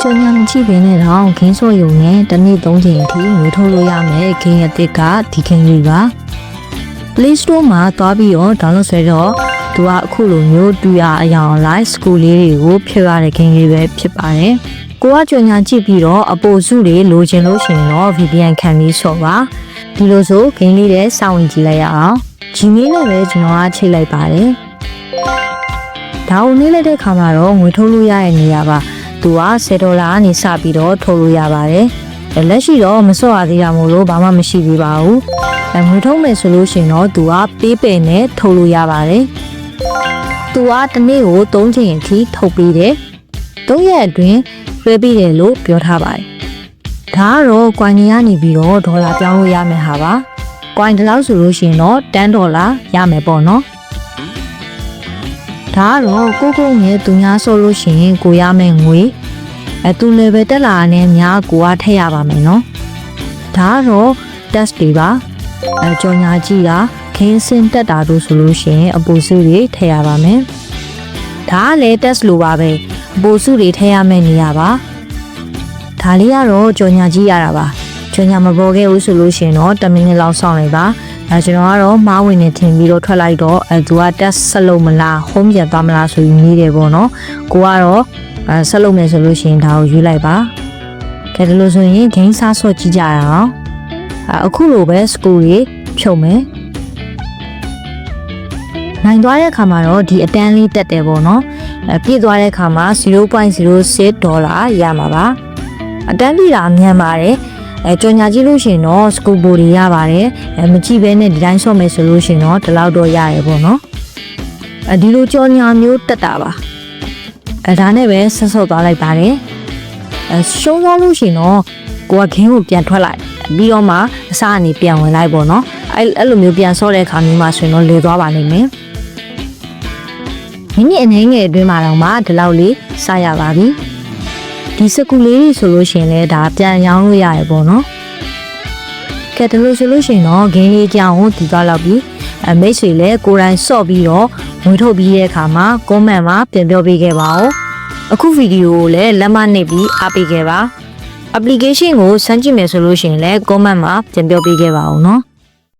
ကျန်ညာမကြည့်ပင်နဲ့တော့ခင်းစော့ယုံနဲ့တစ်နေ့သုံးချိန်အထိငွေထုတ်လို့ရမယ်ခင်းရတစ်ကဒီခင်းလေးပါ Play Store မှာသွားပြီးတော့ download ဆွဲတော့သူကအခုလိုမျိုးတူရအယောင် live school လေးတွေကိုဖြည့်ရတဲ့ခင်းလေးပဲဖြစ်ပါတယ်ကိုကကြွညာကြည့်ပြီးတော့အပိုစုတွေလိုချင်လို့ရှိရင်တော့ VPN ခံပြီးဆော့ပါဒီလိုဆိုဂိမ်းလေးတွေစောင့်ဝင်ကြည့်လိုက်ရအောင် Gmail နဲ့ပဲကျွန်တော်ကချိန်လိုက်ပါတယ်ဒါကိုနေလိုက်တဲ့ခါမှာတော့ငွေထုတ်လို့ရတဲ့နေရာပါ သူက10ဒေါ်လာကနေစပြီးတော့ထုတ်လို့ရပါတယ်လက်ရှိတော့မစော့ရသေးတာမို့လို့ဘာမှမရှိသေးပါဘူးအဲငွေထုတ်မယ်ဆိုလို့ရှိရင်တော့သူကပေးပယ်နဲ့ထုတ်လို့ရပါတယ်သူကတစ်နေ့ကို3ချိန်အထိထုတ်ပေးတယ်3ရက်အတွင်းလွှဲပေးတယ်လို့ပြောထားပါတယ်ဒါကတော့ကွန်ညီကနေပြီးတော့ဒေါ်လာပြောင်းလို့ရမယ်ဟာပါကွန်ဒီလောက်ဆိုလို့ရှိရင်တော့10ဒေါ်လာရမယ်ပေါ့နော် ဒါကတော့ကိုကိုငယ်သူများဆိုလို့ရှိရင်ကိုရမယ်ငွေအဲသူ level တက်လာတဲ့များကိုကထည့်ရပါမယ်နော်ဒါကတော့ test တွေပါအဲကြော်ညာကြည့်တာခင်းစင်တက်တာတို့ဆိုလို့ရှိရင်အပူစုတွေထည့်ရပါမယ်ဒါကလည်း test လိုပါပဲအပူစုတွေထည့်ရမယ့်နေရာပါဒါလေးကတော့ကြော်ညာကြည့်ရတာပါကြော်ညာမပေါ်ခဲ့ဘူးဆိုလို့ရှိရင်တော့10မိနစ်လောက်စောင့်လိုက်ပါ အဲကျွန်တော်ကတော့မားဝင်နေထင်ပြီးတော့ထွက်လိုက်တော့အဲသူက test ဆက်လုပ်မလား home ပြန်သွားမလားဆိုပြီးနေတယ်ပေါ့နော်ကိုကတော့အဲဆက်လုပ်မယ်ဆိုလို့ရှိရင်ဒါကိုရွေးလိုက်ပါကဲဒါလို့ဆိုရင် game စားဆော့ကြည့်ကြရအောင်အဲအခုလိုပဲ school တွေဖြုတ်မယ်နိုင်သွားတဲ့အခါမှာတော့ဒီအတန်းလေးတက်တယ်ပေါ့နော်အဲပြည့်သွားတဲ့အခါမှာ0.06ဒေါ်လာရမှာပါအတန်းပြည့်တာအမြန်ပါတယ် အဲကြော်ညာကြည့်လို့ရှိရင်တော့ school board တွေရပါတယ်အဲမကြည့်ဘဲနဲ့ဒီတိုင်းဆော့မယ်ဆိုလို့ရှိရင်တော့ဒီလောက်တော့ရတယ်ပေါ့နော်အဲဒီလိုကြော်ညာမျိုးတက်တာပါအဲဒါနဲ့ပဲဆက်ဆော့သွားလိုက်ပါတယ်အဲရှုံးသွားလို့ရှိရင်တော့ကိုကခင်းကိုပြန်ထွက်လိုက်ပြီးတော့မှအစားအနေပြန်ဝင်လိုက်ပေါ့နော်အဲအဲ့လိုမျိုးပြန်ဆော့တဲ့အခါမျိုးမှာဆိုရင်တော့လေသွားပါလိမ့်မယ်မိနစ်အနည်းငယ်အတွင်းမှာတော့မှဒီလောက်လေးစရပါပြီ ဒီစကူလေးတွေဆိုလို့ရှိရင်လည်းဒါပြန်ရောင်းလို့ရရပေါ့နော်ကဲဒါလို့ဆိုလို့ရှိရင်တော့ဂင်းလေးကြောင်ကိုဒီသွားလောက်ပြီးအမိတ်ဆွေလည်းကိုယ်တိုင်စော့ပြီးတော့ငွေထုတ်ပြီးတဲ့အခါမှာ comment မှာပြန်ပြောပေးခဲ့ပါဦးအခုဗီဒီယိုကိုလည်းလက်မနှိပ်ပြီးအားပေးခဲ့ပါ application ကိုစမ်းကြည့်မယ်ဆိုလို့ရှိရင်လည်း comment မှာပြန်ပြောပေးခဲ့ပါဦးနော်